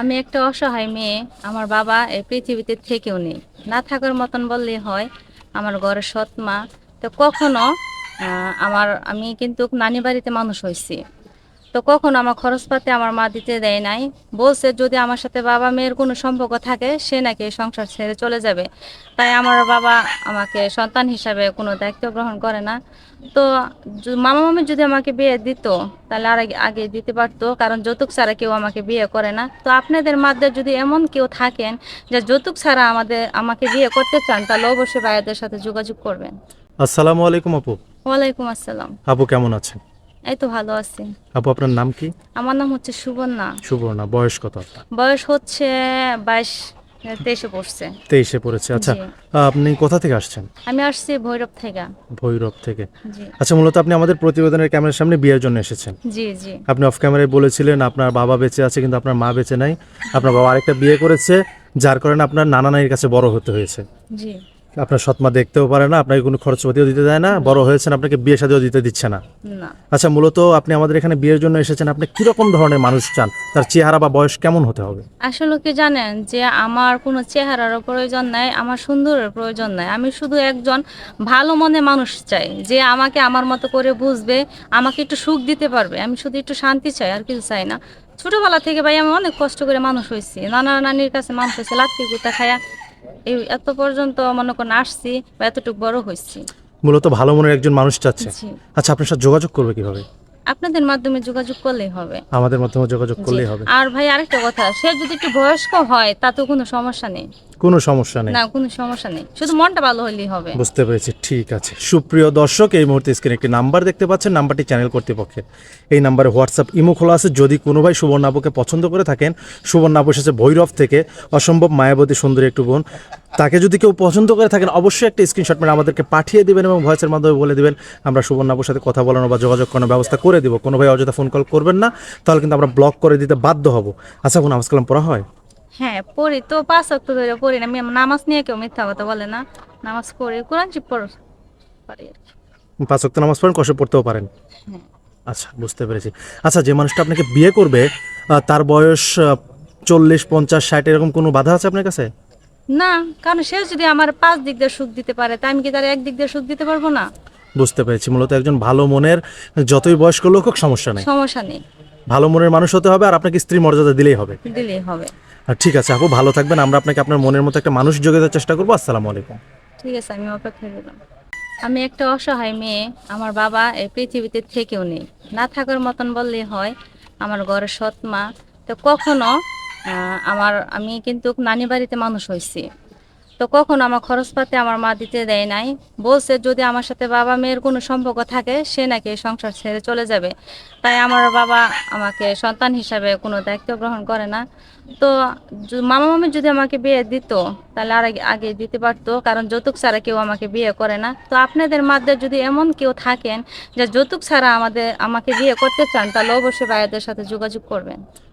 আমি একটা অসহায় মেয়ে, আমার বাবা এই পৃথিবীতে থেকেও নেই। না থাকার মতন বললেই হয়, আমার ঘরের সৎ মা। তো কখনো আমার, আমি কিন্তু নানি বাড়িতে মানুষ হয়েছি। তো কখনো আমার খরচপাতি আমার মা দিতে দেয় নাই। বলছে যদি আমার সাথে বাবা মেয়ের কোনো সম্পর্ক থাকে সে নাকি সংসার ছেড়ে চলে যাবে। তাই আমার বাবা আমাকে সন্তান হিসাবে কোনো দায়িত্ব গ্রহণ করে না। তো মামা মামি যদি আমাকে বিয়ে দিত তাহলে আর আগে- আগে দিতে পারতো কারণ যৌতুক ছাড়া কেউ আমাকে বিয়ে করে না। তো আপনাদের মাধ্যমে যদি এমন কেউ থাকেন যে যৌতুক ছাড়া আমাদের আমাকে বিয়ে করতে চান তাহলে অবশ্যই ভাইয়াদের সাথে যোগাযোগ করবেন। আসসালামু আলাইকুম আপু। ওয়ালাইকুম আসসালাম। আপু কেমন আছেন? এই তো ভালো আছি। আপু আপনার নাম কি? আমার নাম হচ্ছে সুবর্ণা। সুবর্ণা বয়স কত আপনার? বয়স হচ্ছে বাইশ তেইশে পড়ছে। তেইশে পড়েছে আচ্ছা। আপনি কোথা থেকে আসছেন? আমি আসছি ভৈরব থেকে। ভৈরব থেকে। আচ্ছা মূলত আপনি আমাদের প্রতিবেদনের ক্যামেরার সামনে বিয়ের জন্য এসেছেন। জি জি। আপনি অফ ক্যামেরায় বলেছিলেন আপনার বাবা বেঁচে আছে কিন্তু আপনার মা বেঁচে নাই। আপনার বাবা আরেকটা বিয়ে করেছে যার কারণে আপনার নানা নানির কাছে বড় হতে হয়েছে। জি। আপনার সৎমা দেখতেও পারে না আপনাকে কোনো খরচপাতিও দিতে দেয় না বড় হয়েছেন আপনাকে বিয়ে শাদিও দিতে দিচ্ছে না। আচ্ছা মূলত আপনি আমাদের এখানে বিয়ের জন্য এসেছেন আপনি কীরকম ধরনের মানুষ চান? তার চেহারা বা বয়স কেমন হতে হবে? আসলে কি জানেন যে আমার কোনো চেহারারও প্রয়োজন নাই আমার সুন্দরের প্রয়োজন নাই। আমি শুধু একজন ভালো মনে মানুষ চাই যে আমাকে আমার মতো করে বুঝবে আমাকে একটু সুখ দিতে পারবে। আমি শুধু একটু শান্তি চাই আর কিছু চাই না। ছোটবেলা থেকে ভাই আমি অনেক কষ্ট করে মানুষ হয়েছি। নানা নানির কাছে মানুষ হয়েছে লাত্তি গুতা খায়া এই এত পর্যন্ত মনে করেন আসছি বা এতটুকু বড় হয়েছি। মূলত ভালো মনের একজন মানুষ চাচ্ছে। আচ্ছা আপনার সাথে যোগাযোগ করবে কীভাবে? আপনাদের মাধ্যমে যোগাযোগ করলেই হবে। আমাদের মাধ্যমে যোগাযোগ করলেই হবে। আর ভাই আরেকটা কথা সে যদি একটু বয়স্ক হয় তাতেও কোনো সমস্যা নেই। কোনো সমস্যা নেই। না কোনো সমস্যা নেই। শুধু মনটা ভালো হলেই হবে। বুঝতে পেরেছি ঠিক আছে। সুপ্রিয় দর্শক এই মুহূর্তে স্ক্রিনে একটি নাম্বার দেখতে পাচ্ছেন। নাম্বারটি চ্যানেল কর্তৃপক্ষের। এই নাম্বারে হোয়াটসঅ্যাপ ইমো খোলা আছে। যদি কোনো ভাই সুবর্ণাবুকে পছন্দ করে থাকেন সুবর্ণাবু এসেছে ভৈরব থেকে। অসম্ভব মায়াবতী সুন্দরী একটু বোন। তাকে যদি কেউ পছন্দ করে থাকেন অবশ্যই একটা স্ক্রিনশট মেরে আমাদেরকে পাঠিয়ে দেবেন এবং ভয়েসের মাধ্যমে বলে দেবেন আমরা সুবর্ণাবুর সাথে কথা বলানো বা যোগাযোগ করানোর ব্যবস্থা করে দিব। কোনো ভাই অযথা ফোন কল করবেন না। তাহলে কিন্তু আমরা ব্লক করে দিতে বাধ্য হব। আচ্ছা কোনো নামাজ কালাম পড়া হয়? হ্যাঁ পড়ি তো পাঁচ অক্ট ধরে পড়ি না। নামাজ নিয়ে কেউ মিথ্যা কথা বলে না। নামাজ পড়ি কোরআন চিপ পড় পারি আর কি। পাঁচ ওয়াক্ত নামাজ পড়েন কষ্ট পড়তেও পারেন। হ্যাঁ। আচ্ছা বুঝতে পেরেছি। আচ্ছা যে মানুষটা আপনাকে বিয়ে করবে তার বয়স চল্লিশ পঞ্চাশ ষাট এরকম কোনো বাধা আছে আপনার কাছে? না কারণ সে যদি আমার পাঁচ দিক দিয়ে সুখ দিতে পারে তাই আমি কি তার এক দিক দিয়ে সুখ দিতে পারব না? বুঝতে পেরেছি। মূলত একজন ভালো মনের যতই বয়স্ক লোক হোক সমস্যা নেই। সমস্যা নেই। ভালো মনের মানুষ হতে হবে আর আপনাকে স্ত্রী মর্যাদা দিলেই হবে। দিলেই হবে। আর ঠিক আছে আপু ভালো থাকবেন। আমরা আপনাকে আপনার মনের মতো একটা মানুষ যোগে দেওয়ার চেষ্টা করব। আসসালামু আলাইকুম। ঠিক আছে আমি অপেক্ষা করলাম। আমি একটা অসহায় মেয়ে আমার বাবা এই পৃথিবীতে থেকেও নেই। না থাকার মতন বললেই হয় আমার ঘরের সৎ মা। তো কখনো আমার আমি কিন্তু নানি বাড়িতে মানুষ হয়েছি। তো কখনো আমার খরচপাতি আমার মা দিতে দেয় নাই। বলছে, যদি আমার সাথে বাবা মেয়ের কোনো সম্পর্ক থাকে, সে নাকি সংসার ছেড়ে চলে যাবে। তাই আমার বাবা আমাকে সন্তান হিসাবে কোনো দায়িত্ব গ্রহণ করে না। তো মামা মামি যদি আমাকে বিয়ে দিত, তাহলে আর আগে- দিতে পারতো, কারণ যৌতুক ছাড়া কেউ আমাকে বিয়ে করে না। তো আপনাদের মধ্যে যদি এমন কেউ থাকেন, যে যৌতুক ছাড়া আমাদের, আমাকে বিয়ে করতে চান, তাহলে অবশ্যই ভাইয়াদের সাথে যোগাযোগ করবেন।